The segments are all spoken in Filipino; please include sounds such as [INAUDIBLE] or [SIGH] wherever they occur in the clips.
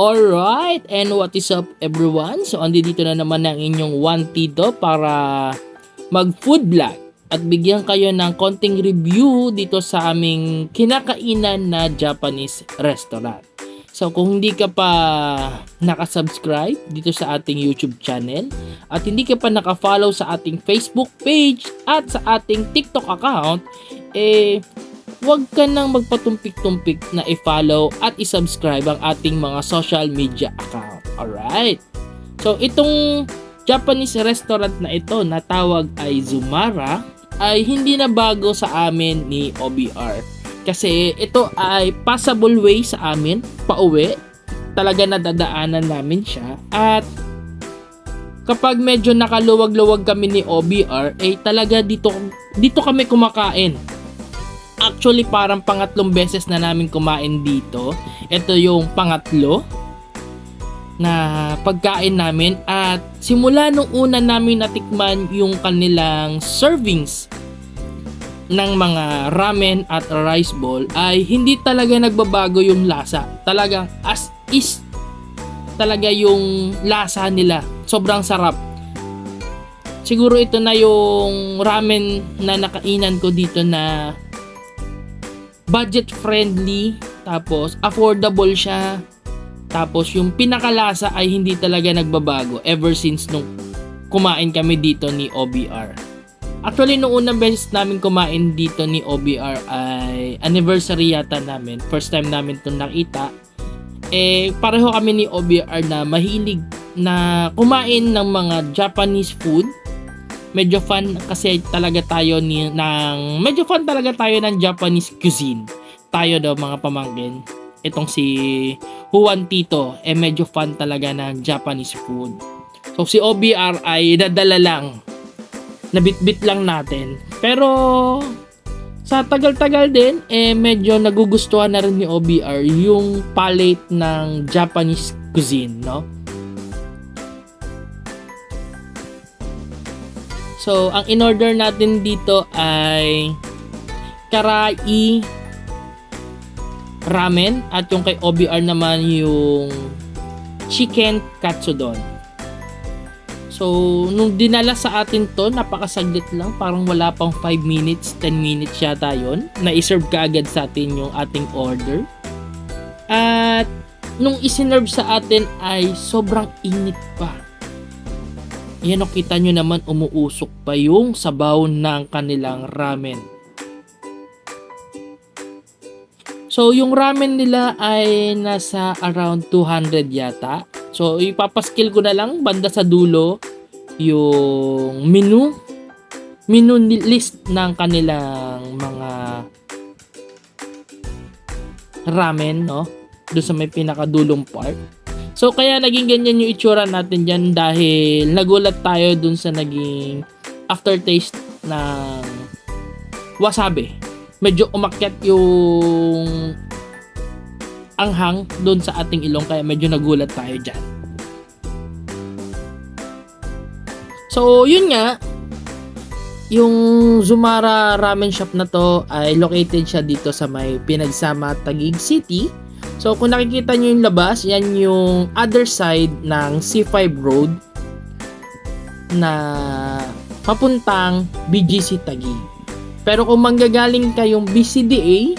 Alright, and what is up everyone? So, andi dito na naman ang inyong one tito para mag food vlog at bigyan kayo ng konting review dito sa aming kinakainan na Japanese restaurant. So, kung hindi ka pa nakasubscribe dito sa ating YouTube channel at hindi ka pa nakafollow sa ating Facebook page at sa ating TikTok account, eh, huwag ka nang magpatumpik-tumpik na i-follow at i-subscribe ang ating mga social media account. Alright? So, itong Japanese restaurant na ito na tawag ay Zumara ay hindi na bago sa amin ni OBR. Kasi ito ay passable way sa amin, pauwi. Talaga nadadaanan namin siya. At kapag medyo nakaluwag-luwag kami ni OBR, eh talaga dito, dito kami kumakain actually parang pangatlong beses na namin kumain dito. Ito yung pangatlo na pagkain namin at simula nung una namin natikman yung kanilang servings ng mga ramen at rice bowl ay hindi talaga nagbabago yung lasa. Talagang as is talaga yung lasa nila. Sobrang sarap. Siguro ito na yung ramen na nakainan ko dito na budget friendly, tapos affordable siya, tapos yung pinakalasa ay hindi talaga nagbabago ever since nung kumain kami dito ni OBR. Actually, nung unang beses namin kumain dito ni OBR ay anniversary yata namin. First time namin to nakita. Eh, pareho kami ni OBR na mahilig na kumain ng mga Japanese food medyo fun kasi talaga tayo ni ng medyo fun talaga tayo ng Japanese cuisine. Tayo daw mga pamangkin. Itong si Juan Tito eh medyo fun talaga ng Japanese food. So si OBR ay dadala lang. Nabitbit lang natin. Pero sa tagal-tagal din, eh medyo nagugustuhan na rin ni OBR yung palette ng Japanese cuisine, no? So, ang in-order natin dito ay karai ramen at yung kay OBR naman yung chicken katsudon. So, nung dinala sa atin to, napakasaglit lang. Parang wala pang 5 minutes, 10 minutes yata yun. Na-serve ka agad sa atin yung ating order. At nung isinerve sa atin ay sobrang init pa. Yan o kita nyo naman umuusok pa yung sabaw ng kanilang ramen. So yung ramen nila ay nasa around 200 yata. So ipapaskill ko na lang banda sa dulo yung menu menu list ng kanilang mga ramen no doon sa may pinakadulong part So kaya naging ganyan yung itsura natin dyan dahil nagulat tayo dun sa naging aftertaste ng wasabi. Medyo umakyat yung anghang dun sa ating ilong kaya medyo nagulat tayo dyan. So yun nga, yung Zumara Ramen Shop na to ay located siya dito sa may Pinagsama Taguig City So kung nakikita nyo yung labas, yan yung other side ng C5 Road na papuntang BGC Taguig. Pero kung manggagaling kayong BCDA,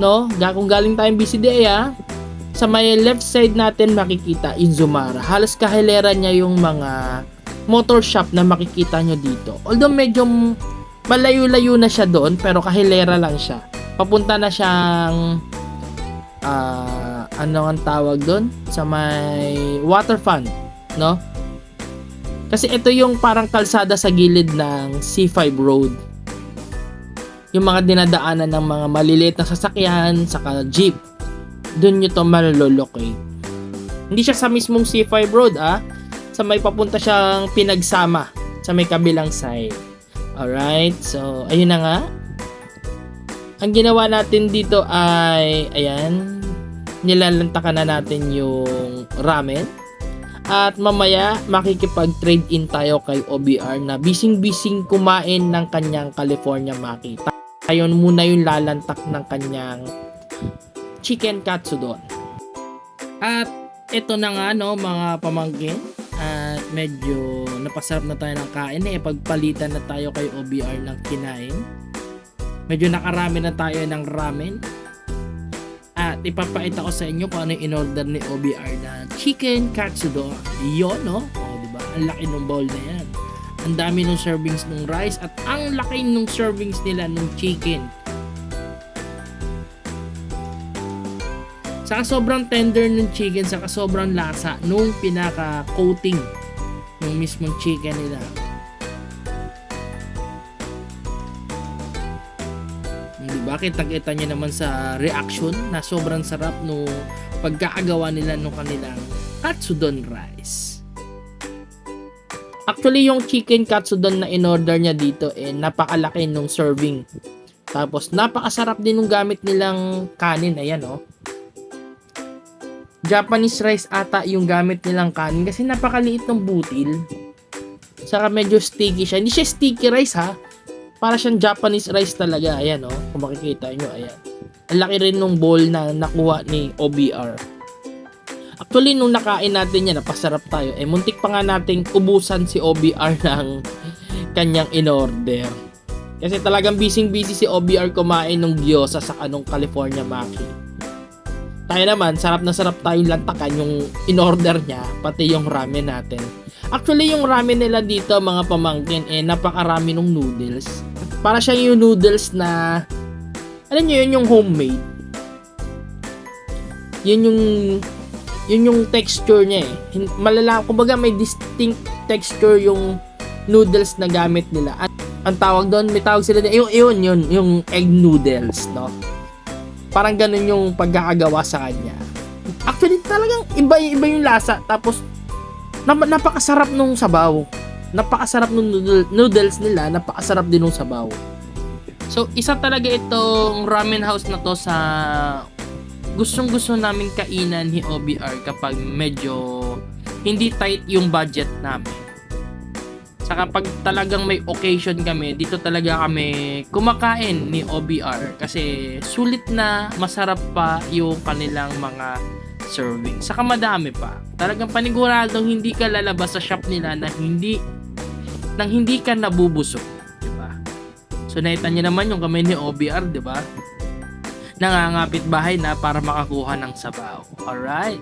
no, kung galing tayong BCDA ah, sa may left side natin makikita Inzumara. Halos kahilera niya yung mga motor shop na makikita nyo dito. Although medyo malayo-layo na siya doon, pero kahilera lang siya. Papunta na siyang uh, ano ang tawag doon sa may water fund no? Kasi ito yung parang kalsada sa gilid ng C5 road. Yung mga dinadaanan ng mga maliliit na sasakyan saka jeep. Doon nyo to malolocate hindi siya sa mismong C5 road ah. Sa may papunta siyang pinagsama sa may kabilang side. Alright so ayun na nga ang ginawa natin dito ay, ayan, nilalantakan na natin yung ramen. At mamaya, makikipag-trade in tayo kay OBR na bising-bising kumain ng kanyang California Maki. Tayo muna yung lalantak ng kanyang chicken katsudon. At ito na nga no mga pamangkin at medyo napasarap na tayo ng kain eh pagpalitan na tayo kay OBR ng kinain. Medyo nakarami na tayo ng ramen. At ipapakita ko sa inyo kung ano yung in-order ni OBR na chicken katsudon. Yun no? O diba? Ang laki ng bowl na yan. Ang dami ng servings ng rice at ang laki ng servings nila ng chicken. Saka sobrang tender ng chicken, saka sobrang lasa nung pinaka-coating ng mismong chicken nila. Diba? Kita-kita nyo naman sa reaction na sobrang sarap nung pagkakagawa nila nung kanilang katsudon rice. Actually, yung chicken katsudon na in-order niya dito, eh, napakalaki nung serving. Tapos, napakasarap din nung gamit nilang kanin. Ayan, oh. Japanese rice ata yung gamit nilang kanin kasi napakaliit ng butil. Saka medyo sticky siya. Hindi siya sticky rice ha. Para siyang Japanese rice talaga. Ayan oh. Kung makikita nyo. Ayan. Ang laki rin nung bowl na nakuha ni OBR. Actually, nung nakain natin yan, napasarap tayo. Eh, muntik pa nga nating ubusan si OBR [LAUGHS] ng kanyang in-order. Kasi talagang busy-busy si OBR kumain ng gyoza sa kanong California Maki tayo naman, sarap na sarap tayong lantakan yung in-order niya, pati yung ramen natin. Actually, yung ramen nila dito, mga pamangkin, eh, napakarami ng noodles. Para siya yung noodles na, alam nyo yun, yung homemade. Yun yung, yun yung texture niya eh. Malala, kumbaga may distinct texture yung noodles na gamit nila. At, ang tawag doon, may tawag sila, yun, yun, yun, yung egg noodles, no? Parang ganun yung pagkakagawa sa kanya. Actually, talagang iba, iba yung lasa. Tapos, nap- napakasarap nung sabaw. Napakasarap noodle, noodles nila. Napakasarap din nung sabaw. So, isa talaga itong ramen house na to sa gustong gusto namin kainan ni OBR kapag medyo hindi tight yung budget namin. Saka pag talagang may occasion kami, dito talaga kami kumakain ni OBR kasi sulit na masarap pa yung kanilang mga serving. Saka madami pa. Talagang paniguradong hindi ka lalabas sa shop nila na hindi nang hindi ka nabubusog, 'di ba? So nakita niyo naman yung kamay ni OBR, 'di ba? Nangangapit bahay na para makakuha ng sabaw. Alright.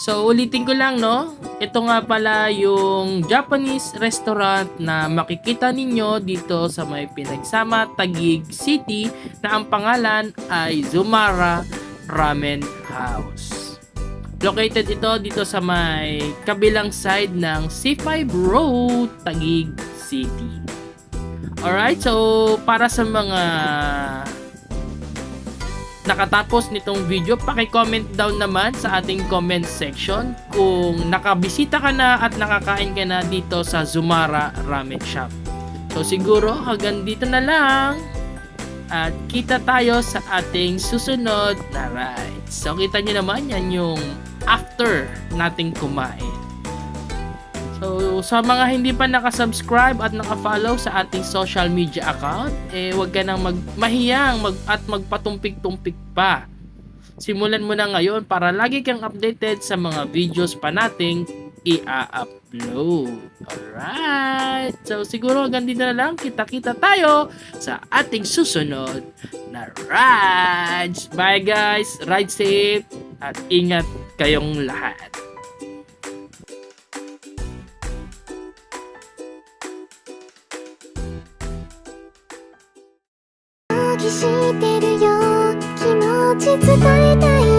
So, ulitin ko lang, no? Ito nga pala yung Japanese restaurant na makikita ninyo dito sa may pinagsama Taguig City na ang pangalan ay Zumara Ramen House. Located ito dito sa may kabilang side ng C5 Road, Taguig City. Alright, so para sa mga nakatapos nitong video, paki-comment down naman sa ating comment section kung nakabisita ka na at nakakain ka na dito sa Zumara Ramen Shop. So siguro hanggang dito na lang at kita tayo sa ating susunod na ride. So kita nyo naman yan yung after nating kumain. So, sa mga hindi pa nakasubscribe at nakafollow sa ating social media account, eh wag ka nang mag mahiyang mag, at magpatumpik-tumpik pa. Simulan mo na ngayon para lagi kang updated sa mga videos pa nating i-upload. Alright! So, siguro hanggang dito na lang. Kita-kita tayo sa ating susunod na rides. Bye guys! Ride safe at ingat kayong lahat. してるよ気持ち伝えたい